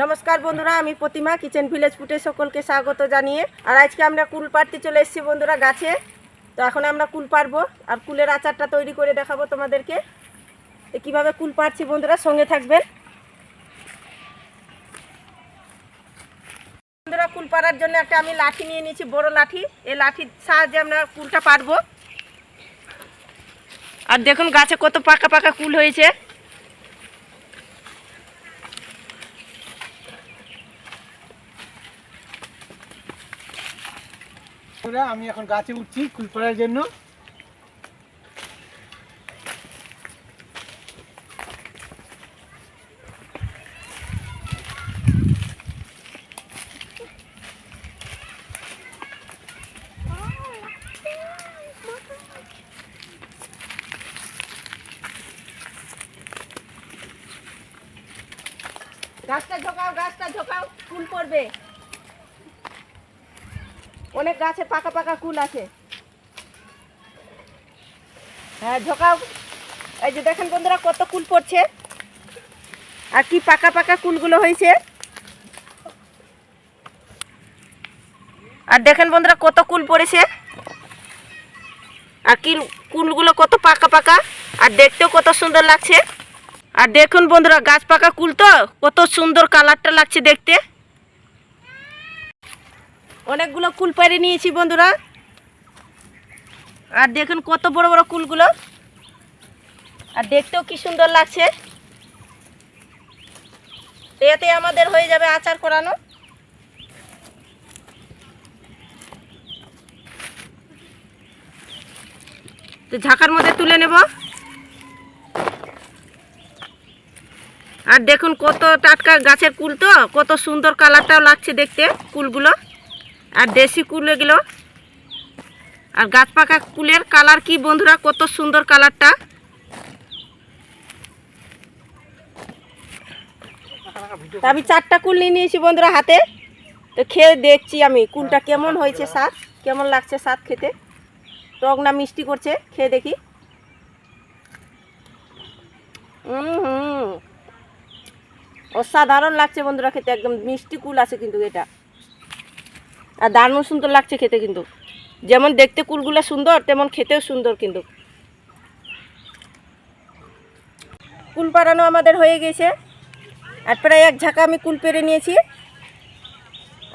নমস্কার বন্ধুরা, আমি প্রতিমা কিচেন ভিলেজ ফুটে সকলকে স্বাগত জানিয়ে। আর আজকে আমরা কুল পাড়তে চলে এসেছি বন্ধুরা গাছে। তো এখন আমরা কুল পারব আর কুলের আচারটা তৈরি করে দেখাবো তোমাদেরকে। কীভাবে কুল পাড়ছি বন্ধুরা, সঙ্গে থাকবেন। বন্ধুরা, কুল পাড়ার জন্য একটা আমি লাঠি নিয়ে নিয়েছি, বড় লাঠি। এই লাঠির সাহায্যে আমরা কুলটা পারব আর দেখুন গাছে কত পাকা পাকা কুল হয়েছে। বন্ধুরা, আমি এখন গাছে উঠছি কুল পড়ার জন্য। গাছটা ঝোকাও গাছটা ঝোকাও ফুল পড়বে। অনেক গাছে পাকা পাকা কুল আছে। হ্যাঁ ঝোকাও। এই যে দেখেন বন্ধুরা কত কুল পড়ছে। আর কি পাকা পাকা কুলগুলো হয়েছে। আর দেখেন বন্ধুরা কত কুল পড়েছে। আর কি কুলগুলো কত পাকা পাকা। আর দেখতেও কত সুন্দর লাগছে। আর দেখুন বন্ধুরা, গাছ পাকা কুল তো। কত সুন্দর কালারটা লাগছে দেখতে। অনেকগুলো কুল পেরে নিয়েছি বন্ধুরা। আর দেখুন কত বড় বড় কুলগুলো। আর দেখতেও কি সুন্দর লাগছে। এতে আমাদের হয়ে যাবে আচার করানো। তো ঝাঁকার মধ্যে তুলে নেব। আর দেখুন কত টাটকা গাছের কুল তো, কত সুন্দর কালারটাও লাগছে দেখতে কুলগুলো। আর দেশি কুল এগুলো। আর গাছ পাকা কুলের কালার কি বন্ধুরা? কত সুন্দর কালারটা। আমি চারটা কুল নিয়ে নিয়েছি বন্ধুরা হাতে। তো খেয়ে দেখছি আমি কুলটা কেমন হয়েছে স্বাদ কেমন লাগছে স্বাদ খেতে? টক না মিষ্টি করছে? খেয়ে দেখি। হুম অসাধারণ লাগছে বন্ধুরা খেতে, একদম মিষ্টি কুল আছে কিন্তু এটা। আর দারুণ সুন্দর লাগছে খেতে কিন্তু। যেমন দেখতে কুলগুলো সুন্দর, তেমন খেতেও সুন্দর কিন্তু। কুল পাড়ানো আমাদের হয়ে গেছে। আর প্রায় এক ঝাঁকা আমি কুল পেরে নিয়েছি।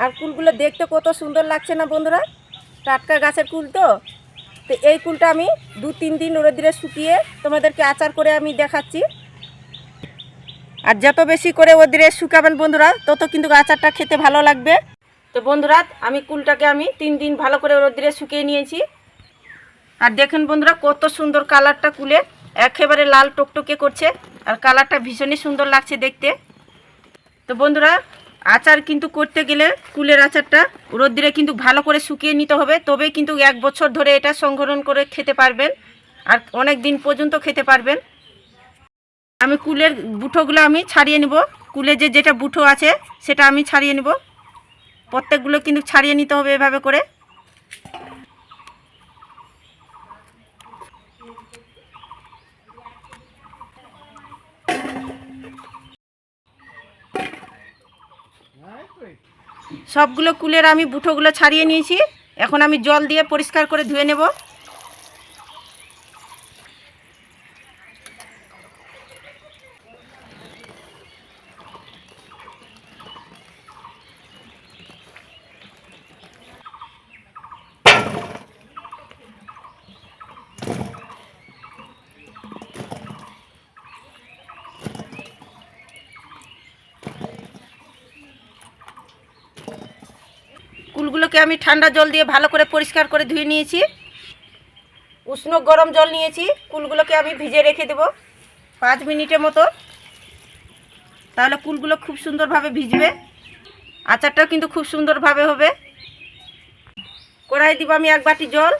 আর কুলগুলো দেখতে কত সুন্দর লাগছে না বন্ধুরা? টাটকা গাছের কুল তো। তো এই কুলটা আমি দু, তিন দিন রোদ্রে শুকিয়ে তোমাদেরকে আচার করে আমি দেখাচ্ছি। আর যত বেশি করে ওদের শুকাবেন বন্ধুরা, তত কিন্তু আচারটা খেতে ভালো লাগবে। তো বন্ধুরা, আমি কুলটাকে আমি তিন দিন ভালো করে রোদ্রে শুকিয়ে নিয়েছি। আর দেখেন বন্ধুরা, কত সুন্দর কালারটা কুলে, একেবারে লাল টকটকে করছে, আর কালারটা ভীষণই সুন্দর লাগছে দেখতে। তো বন্ধুরা, আচার কিন্তু করতে গেলে কুলের আচারটা রোদ্রে কিন্তু ভালো করে শুকিয়ে নিতে হবে, তবেই কিন্তু এক বছর ধরে এটা সংগ্রহণ করে খেতে পারবেন, আর অনেক দিন পর্যন্ত খেতে পারবেন। আমি কুলের বুঠোগুলো আমি ছাড়িয়ে নিব, কুলে যে যেটা বুঠো আছে, সেটা আমি ছাড়িয়ে নিব। প্রত্যেকগুলো কিন্তু ছাড়িয়ে নিতে হবে এভাবে করে। সবগুলো কুলের আমি বুঠোগুলো ছাড়িয়ে নিয়েছি। এখন আমি জল দিয়ে পরিষ্কার করে ধুয়ে নেব। কুলগুলোকে আমি ঠান্ডা জল দিয়ে ভালো করে পরিষ্কার করে ধুয়ে নিয়েছি। উষ্ণ গরম জল নিয়েছি। কুলগুলোকে আমি ভিজে রেখে দেব পাঁচ মিনিটের মতো। তাহলে কুলগুলো খুব সুন্দরভাবে ভিজবে। আচারটাও কিন্তু খুব সুন্দরভাবে হবে। কড়াই দিব আমি এক বাটি জল।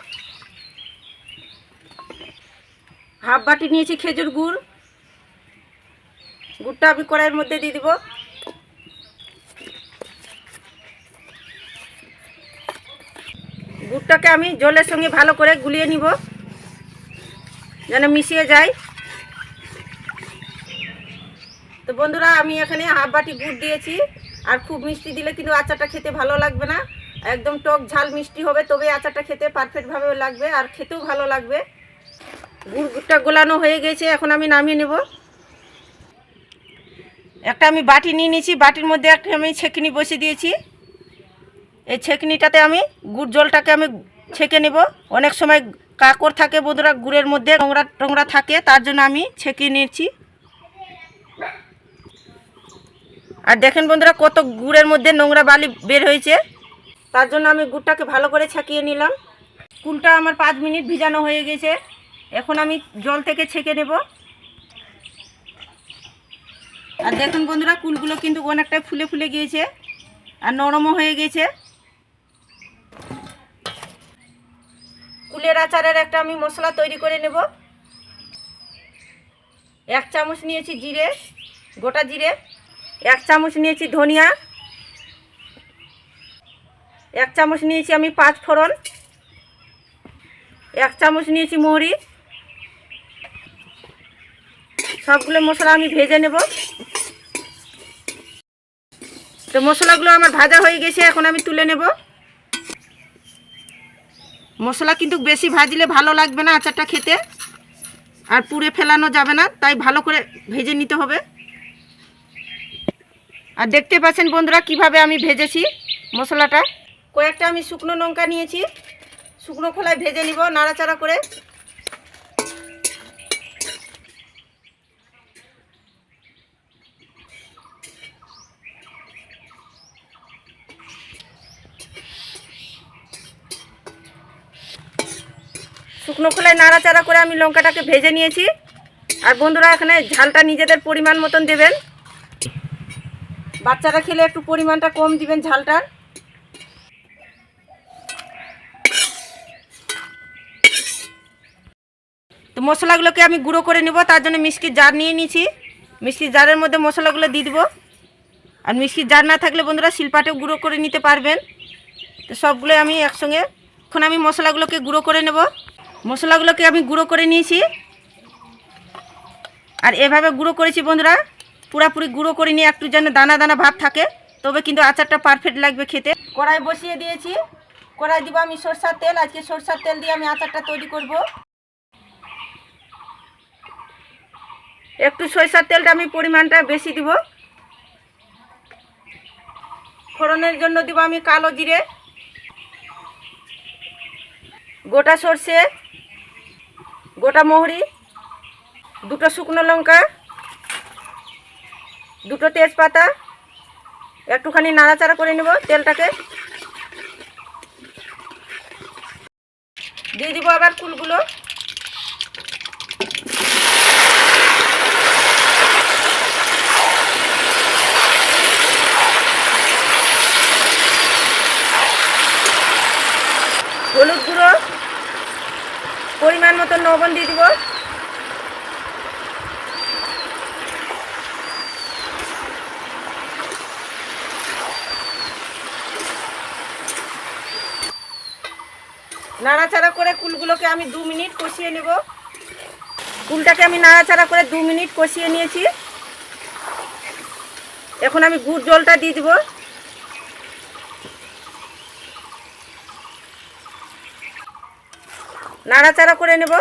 হাফ বাটি নিয়েছি খেজুর গুড়। গুড়টা আমি কড়াইয়ের মধ্যে দিয়ে দিব। গুড়টাকে আমি জলের সঙ্গে ভালো করে গুলিয়ে নিব, যেন মিশিয়ে যায়। তো বন্ধুরা, আমি এখানে হাফ বাটি গুড় দিয়েছি, আর খুব মিষ্টি দিলে কিন্তু আচারটা খেতে ভালো লাগবে না। একদম টক ঝাল মিষ্টি হবে, তবে আচারটা খেতে পারফেক্টভাবে লাগবে, আর খেতেও ভালো লাগবে। গুড়টা গোলানো হয়ে গেছে, এখন আমি নামিয়ে নেব। একটা আমি বাটি নিয়ে নিয়েছি, বাটির মধ্যে একটা আমি ছেঁকনি বসিয়ে দিয়েছি। এই ছেঁকনিটাতে আমি গুড় জলটাকে আমি ছেঁকে নেব। অনেক সময় কাকড় থাকে বন্ধুরা, গুড়ের মধ্যে নোংরা টোংরা থাকে, তার জন্য আমি ছেঁকে নিয়েছি। আর দেখেন বন্ধুরা, কত গুড়ের মধ্যে নোংরা বালি বের হয়েছে। তার জন্য আমি গুড়টাকে ভালো করে ছাকিয়ে নিলাম। কুলটা আমার পাঁচ মিনিট ভিজানো হয়ে গেছে। এখন আমি জল থেকে ছেঁকে নেব। আর দেখুন বন্ধুরা, কুলগুলো কিন্তু অনেকটাই ফুলে ফুলে গিয়েছে আর নরমও হয়ে গেছে। কুলের আচারের একটা আমি মশলা তৈরি করে নেব। এক চামচ নিয়েছি জিরে, গোটা জিরে। এক চামচ নিয়েছি ধনিয়া। এক চামচ নিয়েছি আমি পাঁচ ফোড়ন। এক চামচ নিয়েছি মৌরি। সবগুলো মশলা আমি ভেজে নেব। তো মশলাগুলো আমার ভাজা হয়ে গেছে, এখন আমি তুলে নেব। মশলা কিন্তু বেশি ভাজলে ভালো লাগবে না আচারটা খেতে। আর পুড়ে ফেলানো যাবে না, তাই ভালো করে ভেজে নিতে হবে। আর দেখতে পাচ্ছেন বন্ধুরা কীভাবে আমি ভেজেছি মশলাটা। কয়েকটা আমি শুকনো লঙ্কা নিয়েছি, শুকনো খোলায় ভেজে নিব নাড়াচাড়া করে। শুকনো খোলায় নাড়াচাড়া করে আমি লঙ্কাটাকে ভেজে নিয়েছি। আর বন্ধুরা, এখানে ঝালটা নিজেদের পরিমাণ মতন দেবেন। বাচ্চারা খেলে একটু পরিমাণটা কম দিবেন ঝালটার তো মশলাগুলোকে আমি গুঁড়ো করে নেব, তার জন্য মিষ্টির জার নিয়ে নিয়েছি। মিষ্টির জারের মধ্যে মশলাগুলো দিয়ে দেবো। আর মিষ্টির জার না থাকলে বন্ধুরা শিলপাটেও গুঁড়ো করে নিতে পারবেন। তো সবগুলো আমি একসঙ্গে, এখন আমি মশলাগুলোকে গুঁড়ো করে নেব। মশলাগুলোকে আমি গুঁড়ো করে নিয়েছি। আর এভাবে গুঁড়ো করেছি বন্ধুরা, পুরাপুরি গুঁড়ো করে নিয়ে একটু যেন দানা দানা ভাব থাকে, তবে কিন্তু আচারটা পারফেক্ট লাগবে খেতে। কড়াই বসিয়ে দিয়েছি। কড়াই দিব আমি সরষার তেল, আজকে সরষার তেল দিয়ে আমি আচারটা তৈরি করব। একটু সরষার তেলটা আমি পরিমাণটা বেশি দিব। ফোড়নের জন্য দিব আমি কালো জিরে, গোটা সর্ষে গোটা মোহরি, দুটো শুকনো লঙ্কা, দুটো তেজপাতা, একটুখানি নাড়াচাড়া করে নেব তেলটাকে। দিয়ে দিব আবার ফুলগুলো হলুদ গুঁড়ো পরিমাণ মতো লবণ দিয়ে দিব। নাড়াচাড়া করে কুলগুলোকে আমি দু মিনিট কষিয়ে নেব। কুলটাকে আমি নাড়াচাড়া করে দু মিনিট কষিয়ে নিয়েছি। এখন আমি গুড় জলটা দিয়ে দিব। নাড়াচাড়া করে নেব।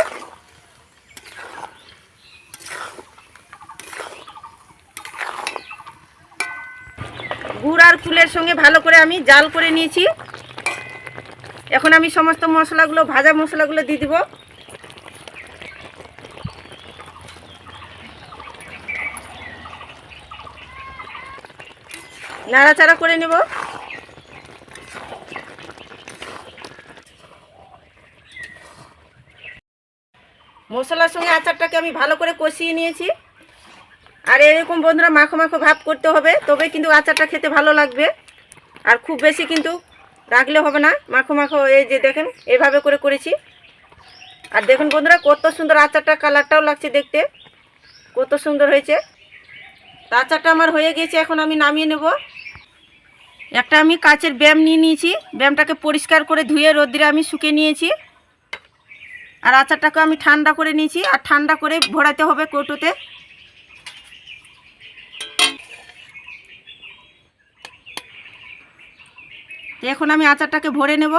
গুড় আর ফুলের সঙ্গে ভালো করে আমি জাল করে নিয়েছি। এখন আমি সমস্ত মশলাগুলো, ভাজা মশলাগুলো দিয়ে দিব। নাড়াচাড়া করে নেব। মশলার সঙ্গে আচারটাকে আমি ভালো করে কষিয়ে নিয়েছি। আর এরকম বন্ধুরা মাখো মাখো ভাব করতে হবে তবে কিন্তু আচারটা খেতে ভালো লাগবে। আর খুব বেশি কিন্তু রাখলে হবে না, মাখো মাখো এই যে দেখেন, এভাবে করে করেছি। আর দেখুন বন্ধুরা, কত সুন্দর আচারটা, কালারটাও লাগছে দেখতে। কত সুন্দর হয়েছে। আচারটা আমার হয়ে গেছে এখন আমি নামিয়ে নেব। একটা আমি কাচের ব্যায়াম নিয়ে নিয়েছি, ব্যায়ামটাকে পরিষ্কার করে ধুয়ে রোদ্রে আমি শুকিয়ে নিয়েছি। আর আচারটাকে আমি ঠান্ডা করে নিয়েছি, আর ঠান্ডা করে ভরাতে হবে কৌটোতে। এখন আমি আচারটাকে ভরে নেব।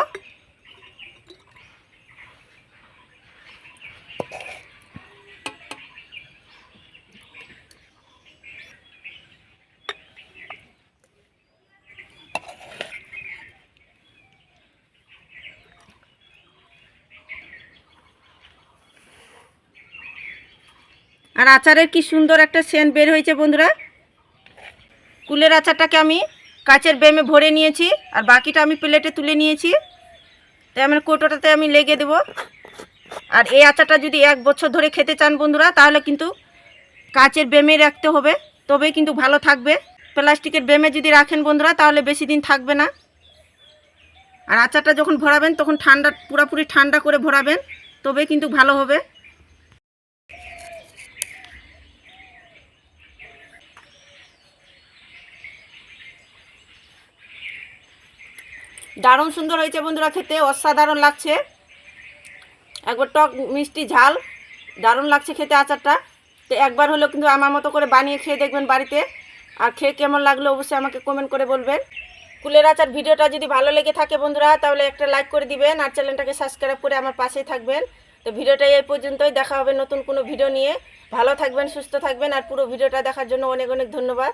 আর আচারের কি সুন্দর একটা সেন্ট বের হয়েছে বন্ধুরা। কুলের আচারটাকে আমি কাচের বেমে ভরে নিয়েছি, আর বাকিটা আমি প্লেটে তুলে নিয়েছি। তাই আমার কোটোটাতে আমি লেগে দেব। আর এই আচারটা যদি এক বছর ধরে খেতে চান বন্ধুরা, তাহলে কিন্তু কাচের বেমে রাখতে হবে। তবেই কিন্তু ভালো থাকবে। প্লাস্টিকের বেমে যদি রাখেন বন্ধুরা, তাহলে বেশি দিন থাকবে না। আর আচারটা যখন ভরাবেন, তখন ঠান্ডা, পুরোপুরি ঠান্ডা করে ভরাবেন, তবেই কিন্তু ভালো হবে। দারুণ সুন্দর হয়েছে বন্ধুরা খেতে, অসাধারণ লাগছে। একবার টক মিষ্টি ঝাল, দারুণ লাগছে খেতে আচারটা। তো একবার হলেও কিন্তু আমার মতো করে বানিয়ে খেয়ে দেখবেন বাড়িতে। আর খেয়ে কেমন লাগল অবশ্যই আমাকে কমেন্ট করে বলবেন। কুলের আচার ভিডিওটা যদি ভালো লেগে থাকে বন্ধুরা, তাহলে একটা লাইক করে দিবেন আর চ্যানেলটাকে সাবস্ক্রাইব করে আমার পাশেই থাকবেন। তো ভিডিওটা এই পর্যন্তই, দেখা হবে নতুন কোনো ভিডিও নিয়ে। ভালো থাকবেন, সুস্থ থাকবেন, আর পুরো ভিডিওটা দেখার জন্য অনেক অনেক ধন্যবাদ।